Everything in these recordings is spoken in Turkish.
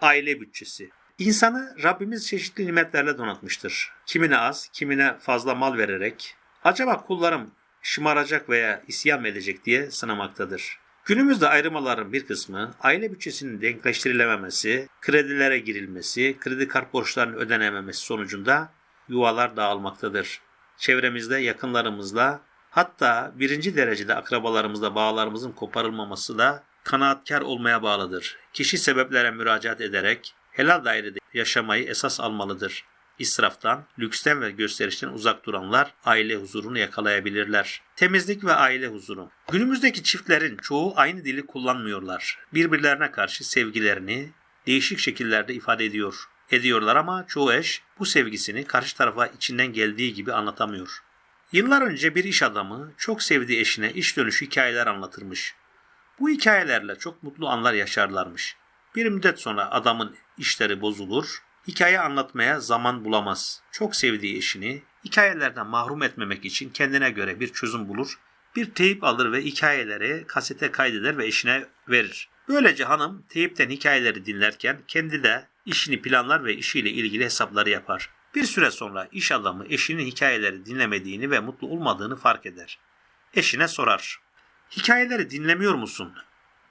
Aile bütçesi. İnsanı Rabbimiz çeşitli nimetlerle donatmıştır. Kimine az, kimine fazla mal vererek, acaba kullarım şımaracak veya isyan edecek diye sınamaktadır. Günümüzde ayrımaların bir kısmı aile bütçesinin denkleştirilememesi, kredilere girilmesi, kredi kart borçlarının ödenememesi sonucunda yuvalar dağılmaktadır. Çevremizde yakınlarımızla hatta birinci derecede akrabalarımızla bağlarımızın koparılmaması da kanaatkar olmaya bağlıdır. Kişi sebeplere müracaat ederek helal dairede yaşamayı esas almalıdır. İsraftan, lüksten ve gösterişten uzak duranlar aile huzurunu yakalayabilirler. Temizlik ve aile huzuru. Günümüzdeki çiftlerin çoğu aynı dili kullanmıyorlar. Birbirlerine karşı sevgilerini değişik şekillerde ifade ediyor. Ediyorlar ama çoğu eş bu sevgisini karşı tarafa içinden geldiği gibi anlatamıyor. Yıllar önce bir iş adamı çok sevdiği eşine iş dönüşü hikayeler anlatırmış. Bu hikayelerle çok mutlu anlar yaşarlarmış. Bir müddet sonra adamın işleri bozulur, hikaye anlatmaya zaman bulamaz. Çok sevdiği eşini hikayelerden mahrum etmemek için kendine göre bir çözüm bulur, bir teyip alır ve hikayeleri kasete kaydeder ve eşine verir. Böylece hanım teyipten hikayeleri dinlerken kendi de işini planlar ve işiyle ilgili hesapları yapar. Bir süre sonra iş adamı eşinin hikayeleri dinlemediğini ve mutlu olmadığını fark eder. Eşine sorar. Hikayeleri dinlemiyor musun?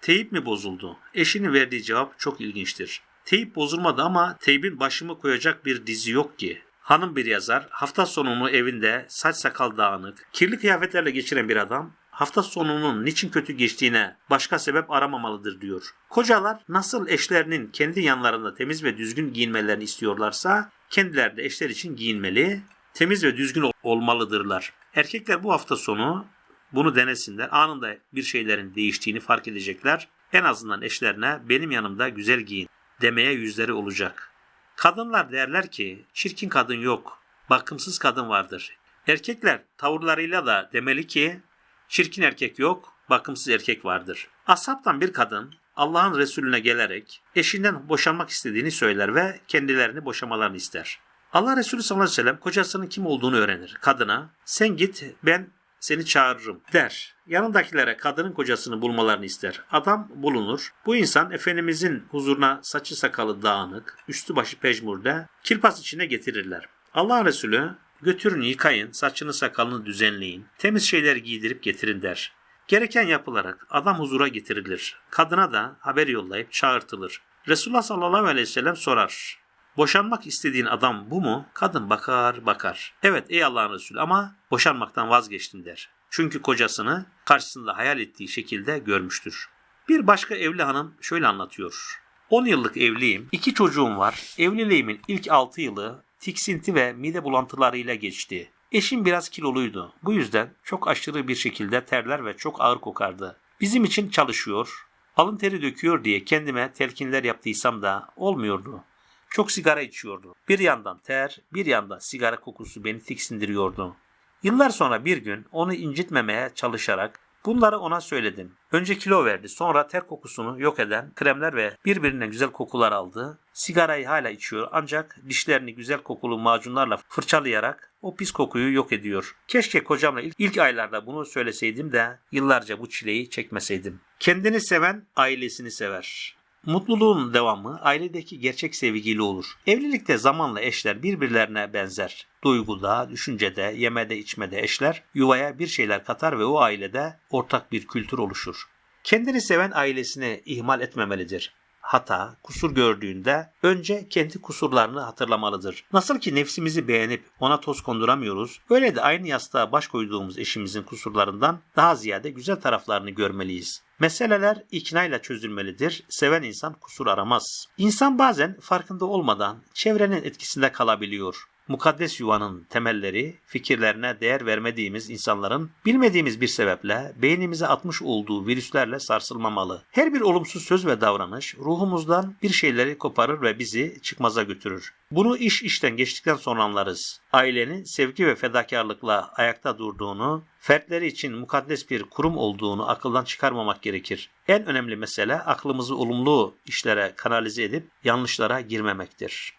Teyip mi bozuldu? Eşinin verdiği cevap çok ilginçtir. Teyip bozulmadı ama teybin başımı koyacak bir dizi yok ki. Hanım bir yazar, hafta sonunu evinde saç sakal dağınık, kirli kıyafetlerle geçiren bir adam, hafta sonunun niçin kötü geçtiğine başka sebep aramamalıdır diyor. Kocalar nasıl eşlerinin kendi yanlarında temiz ve düzgün giyinmelerini istiyorlarsa, kendileri de eşler için giyinmeli, temiz ve düzgün ol- olmalıdırlar. Erkekler bu hafta sonu bunu denesinler. Anında bir şeylerin değiştiğini fark edecekler. En azından eşlerine benim yanımda güzel giyin demeye yüzleri olacak. Kadınlar derler ki çirkin kadın yok, bakımsız kadın vardır. Erkekler tavırlarıyla da demeli ki çirkin erkek yok, bakımsız erkek vardır. Ashabtan bir kadın Allah'ın Resulüne gelerek eşinden boşanmak istediğini söyler ve kendilerini boşamalarını ister. Allah Resulü sallallahu aleyhi ve sellem kocasının kim olduğunu öğrenir. Kadına sen git ben seni çağırırım der. Yanındakilere kadının kocasını bulmalarını ister. Adam bulunur. Bu insan Efendimizin huzuruna saçı sakalı dağınık, üstü başı pejmurde, kirpas içine getirirler. Allah Resulü götürün yıkayın, saçını sakalını düzenleyin, temiz şeyler giydirip getirin der. Gereken yapılarak adam huzura getirilir. Kadına da haber yollayıp çağırtılır. Resulullah sallallahu aleyhi ve sellem sorar. Boşanmak istediğin adam bu mu? Kadın bakar bakar. Evet ey Allah'ın Resulü ama boşanmaktan vazgeçtim der. Çünkü kocasını karşısında hayal ettiği şekilde görmüştür. Bir başka evli hanım şöyle anlatıyor. 10 yıllık evliyim, iki çocuğum var. Evliliğimin ilk 6 yılı tiksinti ve mide bulantılarıyla geçti. Eşim biraz kiloluydu. Bu yüzden çok aşırı bir şekilde terler ve çok ağır kokardı. Bizim için çalışıyor, alın teri döküyor diye kendime telkinler yaptıysam da olmuyordu. Çok sigara içiyordu. Bir yandan ter, bir yandan sigara kokusu beni tiksindiriyordu. Yıllar sonra bir gün onu incitmemeye çalışarak bunları ona söyledim. Önce kilo verdi, sonra ter kokusunu yok eden kremler ve birbirinden güzel kokular aldı. Sigarayı hala içiyor ancak dişlerini güzel kokulu macunlarla fırçalayarak o pis kokuyu yok ediyor. Keşke kocamla ilk, ilk aylarda bunu söyleseydim de yıllarca bu çileyi çekmeseydim. Kendini seven ailesini sever. Mutluluğun devamı ailedeki gerçek sevgiyle olur. Evlilikte zamanla eşler birbirlerine benzer. Duyguda, düşüncede, yemede, içmede eşler yuvaya bir şeyler katar ve o ailede ortak bir kültür oluşur. Kendini seven ailesini ihmal etmemelidir. Hata, kusur gördüğünde önce kendi kusurlarını hatırlamalıdır. Nasıl ki nefsimizi beğenip ona toz konduramıyoruz, öyle de aynı yastığa baş koyduğumuz eşimizin kusurlarından daha ziyade güzel taraflarını görmeliyiz. Meseleler iknayla çözülmelidir. Seven insan kusur aramaz. İnsan bazen farkında olmadan çevrenin etkisinde kalabiliyor. Mukaddes yuvanın temelleri, fikirlerine değer vermediğimiz insanların bilmediğimiz bir sebeple beynimize atmış olduğu virüslerle sarsılmamalı. Her bir olumsuz söz ve davranış ruhumuzdan bir şeyleri koparır ve bizi çıkmaza götürür. Bunu iş işten geçtikten sonra anlarız. Ailenin sevgi ve fedakarlıkla ayakta durduğunu, fertleri için mukaddes bir kurum olduğunu akıldan çıkarmamak gerekir. En önemli mesele aklımızı olumlu işlere kanalize edip yanlışlara girmemektir.